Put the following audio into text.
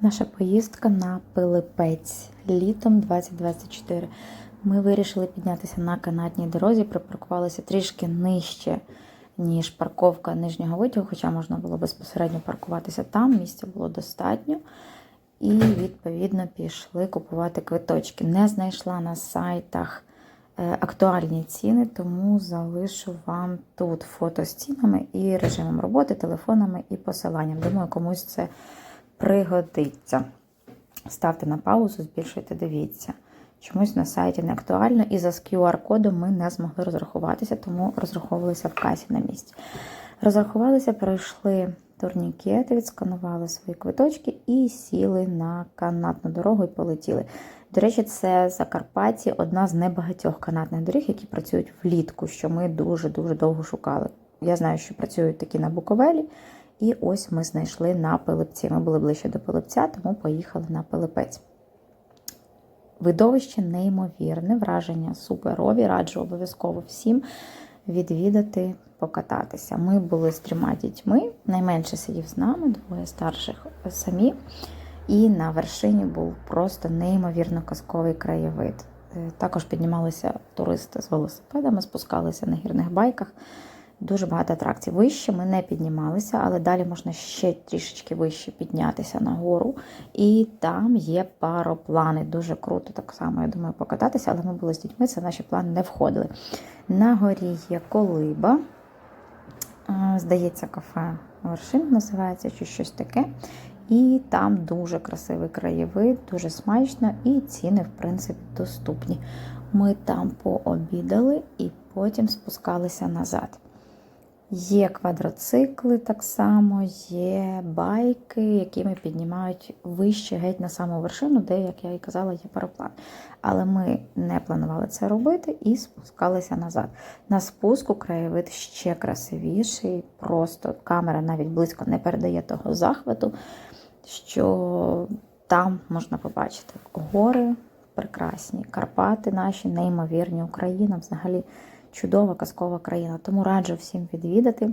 Наша поїздка на Пилипець літом 2024. Ми вирішили піднятися на канатній дорозі, припаркувалися трішки нижче, ніж парковка нижнього витягу, хоча можна було безпосередньо паркуватися там, місця було достатньо. І, відповідно, пішли купувати квиточки. Не знайшла на сайтах е, актуальні ціни, тому залишу вам тут фото з цінами і режимом роботи, телефонами і посиланням. Думаю, комусь це пригодиться. Ставте на паузу, збільшуйте, дивіться. Чомусь на сайті не актуально, і за QR-кодом ми не змогли розрахуватися, тому розраховувалися в касі на місці. Розрахувалися, пройшли турнікети, відсканували свої квиточки і сіли на канатну дорогу і полетіли. До речі, це Закарпатті одна з небагатьох канатних доріг, які працюють влітку, що ми дуже-дуже довго шукали. Я знаю, що працюють такі на Буковелі, і ось ми знайшли на Пилипці. Ми були ближче до Пилипця, тому поїхали на Пилипець. Видовище неймовірне, враження суперові. Раджу обов'язково всім відвідати, покататися. Ми були з трьома дітьми, найменше сидів з нами, двоє старших самі. І на вершині був просто неймовірно казковий краєвид. Е, Також піднімалися туристи з велосипедами, спускалися на гірних байках. Дуже багато атракцій. Вище ми не піднімалися, але далі можна ще трішечки вище піднятися на гору. І там є пароплани. Дуже круто, так само, я думаю, покататися, але ми були з дітьми, це наші плани не входили. На горі є колиба. Здається, кафе Вершин називається чи щось таке. І там дуже красивий краєвид, дуже смачно, і ціни, в принципі, доступні. Ми там пообідали і потім спускалися назад. Є квадроцикли так само, є байки, якими піднімають вище геть на саму вершину, де, як я і казала, є параплан. Але ми не планували це робити і спускалися назад. На спуску краєвид ще красивіший, просто камера навіть близько не передає того захвату, що там можна побачити гори прекрасні, Карпати наші, неймовірні, Україна взагалі чудова казкова країна. Тому раджу всім відвідати.